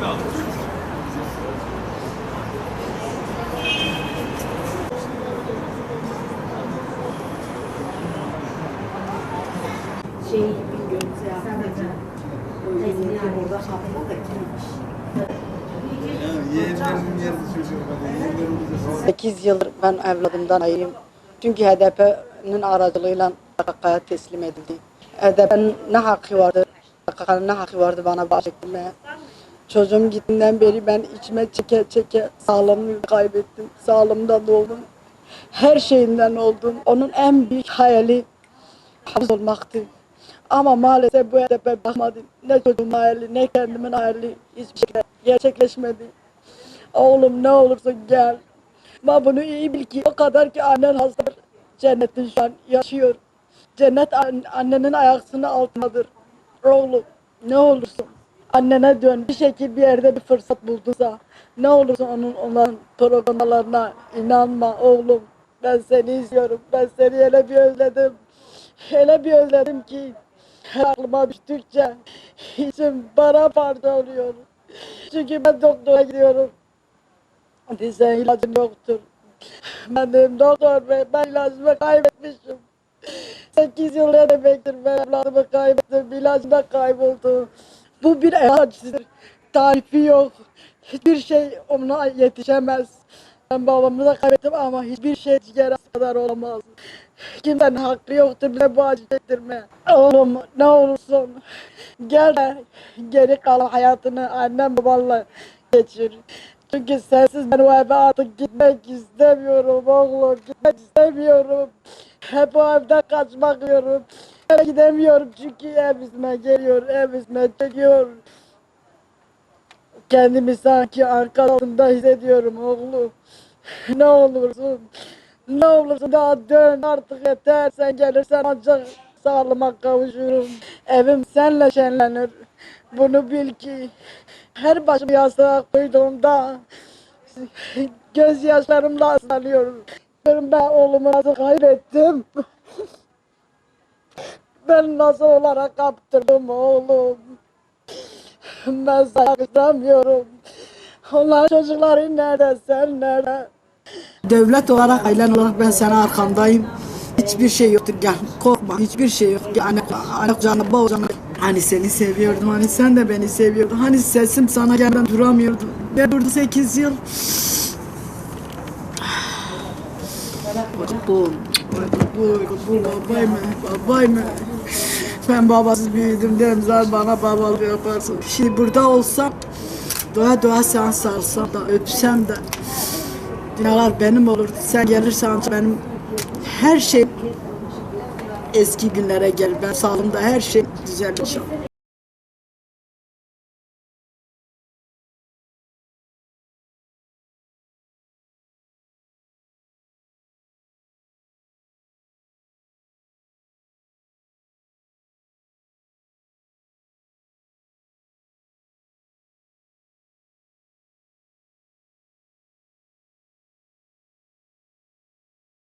şey Bingöl ziyafeti. Teyzenin orada kapıda da kimmiş? Yeğenlerimin yarısı çocuğum var. Yeğenlerim de 8 yıldır ben evladımdan ayırayım. Çünkü HDP'nin aracılığıyla PKK'ya teslim edildi. HDP'nin ne hakkı vardı? PKK'nın ne hakkı vardı bana bahsetmeye? Çocuğum gittiğinden beri ben içime çeke çeke sağlığımı kaybettim. Sağlığımda doldum. Her şeyinden oldum. Onun en büyük hayali hapis olmaktı. Ama maalesef bu HDP bakmadı. Ne çocuğumun hayali ne kendimin hayali hiçbir şekilde gerçekleşmedi. Oğlum ne olursun gel. Ama bunu iyi bil ki o kadar ki annen hasta. Cennetin şu an yaşıyor. Cennet an- annenin ayaklarının altındadır. Oğlum ne olursun annene dön. Bir şekilde bir yerde bir fırsat bulduysa ne olursun onun onların programlarına inanma oğlum. Ben seni izliyorum. Ben seni hele bir özledim. Hele bir özledim ki aklıma düştükçe içim para parça oluyor. Çünkü ben doktora gidiyorum. Dize ilacım yoktur. Ben dedim doktor bey ben ilacımı kaybetmişim. 8 yıl ne demektir ben evladımı kaybettim. İlacım da kayboldu. Bu bir ilaçtır. Tarifi yok. Hiçbir şey ona yetişemez. Ben babamı da kaybettim ama hiçbir şey ciğerası kadar olamaz. Kimsenin hakkı yoktur bile bu acı çektirme. Oğlum ne olursun gel de geri kalan hayatını annem babanla geçir. Çünkü sensiz ben o eve artık gitmek istemiyorum oğlum. Gitmek istemiyorum. Hep o evden kaçmak diyorum. Eve gidemiyorum çünkü ev üstüme geliyor, ev çekiyor. Kendimi sanki arkasında hissediyorum oğlum. Ne olursun, ne olursun daha dön artık yeter. Sen gelirsen ancak sağlıma kavuşurum. Evim senle şenlenir. Bunu bil ki her başımı yastığa koyduğumda gözyaşlarımla ıslanıyorum. Ben oğlumu nasıl kaybettim? Ben nasıl olarak kaptırdım oğlum? Ben sana kızamıyorum. Onlar çocukların nerede, sen nerede? Devlet olarak, ailen olarak ben sana arkandayım. Hiçbir şey yoktur gel korkma hiçbir şey yok. Yani anne canı baba canı. Hani seni seviyordum hani sen de beni seviyordun. Hani sesim sana gelmeden duramıyordu. Ben durdu 8 yıl. Bu, bu babay mı? Babay mı? Ben babasız büyüdüm Demzar bana babalık yaparsın. Şimdi burada olsam doğa doğa sen sarsam da öpsem de dünyalar benim olur. Sen gelirsen benim her şey eski günlere gel. Ben sağlığımda her şey düzelir inşallah.